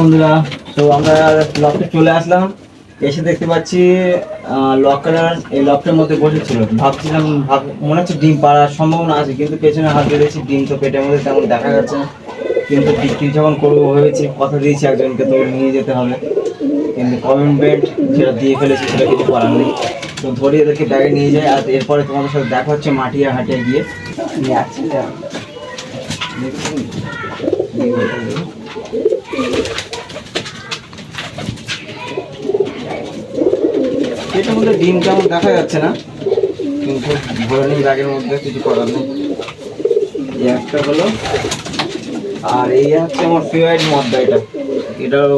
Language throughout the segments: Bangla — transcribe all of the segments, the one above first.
বন্ধুরা, তো আমরা লকটে চলে আসলাম। এসে দেখতে পাচ্ছি লকার এই লকটার মধ্যে বসেছিল। ভাবছিলাম, ভাব মনে হচ্ছে ডিম পাড়ার সম্ভাবনা আছে, কিন্তু পেছনে হাত বেঁধেছি ডিম তো পেটের মধ্যে তেমন দেখা যাচ্ছে কিন্তু বিক্রি যখন করব ভেবেছি, কথা দিয়েছি একজনকে, তো নিয়ে যেতে হবে। কিন্তু কমেন্টমেন্ট যেটা দিয়ে ফেলেছি, সেটা কিছু করার নেই। তো ধরে এদেরকে ব্যাগে নিয়ে যাই, আর এরপরে তোমাদের সাথে দেখা হচ্ছে মাটিয়া হাটে গিয়ে। নিয়ে আসছি। পেটের মধ্যে ডিম তেমন দেখা যাচ্ছে না, কিন্তু ভরে নেই ব্যাগের মধ্যে কিছু করার নেই। একটা হলো, আর এই হচ্ছে আমার ফেভারিট মদ্দা এটা। এটাও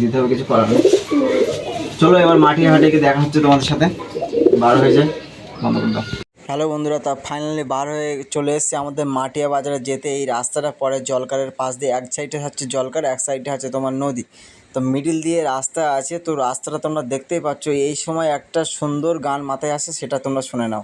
দিতে হবে কিছু করার নেই। চলো এবার মাটির হাটে দেখা হচ্ছে তোমাদের সাথে। বার হয়ে যায় বন্ধ হ্যালো বন্ধুরা তা ফাইনালি বার হয়ে চলে এসেছি আমাদের মাটিয়া বাজারে যেতে এই রাস্তাটা পরে জলকারের পাশ দিয়ে এক সাইডে হচ্ছে জলকার এক সাইডে আছে তোমার নদী তো মিডিল দিয়ে রাস্তা আছে তো রাস্তাটা তোমরা দেখতেই পাচ্ছ এই সময় একটা সুন্দর গান মাথায় আসে সেটা তোমরা শুনে নাও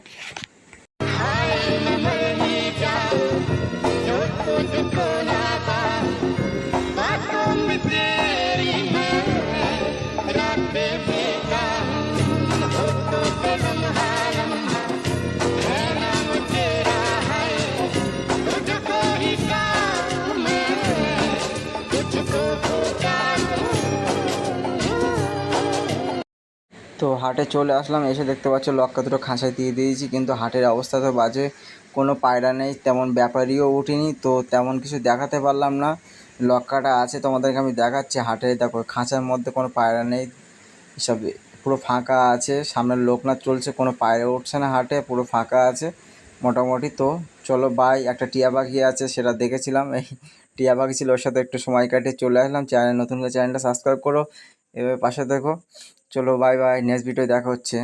তো হাটে চলে আসলাম, এসে দেখতে পাচ্ছ লক্কা দুটো খাঁচায় দিয়ে দিয়েছি, কিন্তু হাটের অবস্থা তো বাজে, কোনো পায়রা নেই, তেমন ব্যাপারীও উঠিনি তো তেমন কিছু দেখাতে পারলাম না। লক্কাটা আছে তোমাদেরকে আমি দেখাচ্ছি, হাটে দেখো খাঁচার মধ্যে কোনো পায়রা নেই, সব পুরো ফাঁকা আছে, সামনে লোকনাথ চলছে, কোনো পায়রা উঠছে না হাটে, পুরো ফাঁকা আছে, মোটামুটি তো। চলো বাই একটা টিয়া পাখি আছে, সেটা দেখেছিলাম, এই টিয়া পাখি ছিল, ওর সাথে একটু সময় কাটিয়ে চলে আসলাম চ্যানেল নতুন হলে চ্যানেলটা সাবস্ক্রাইব করো, এভাবে পাশে দেখো। চলো বাই বাই নেক্সট ভিডিও দেখা হচ্ছে।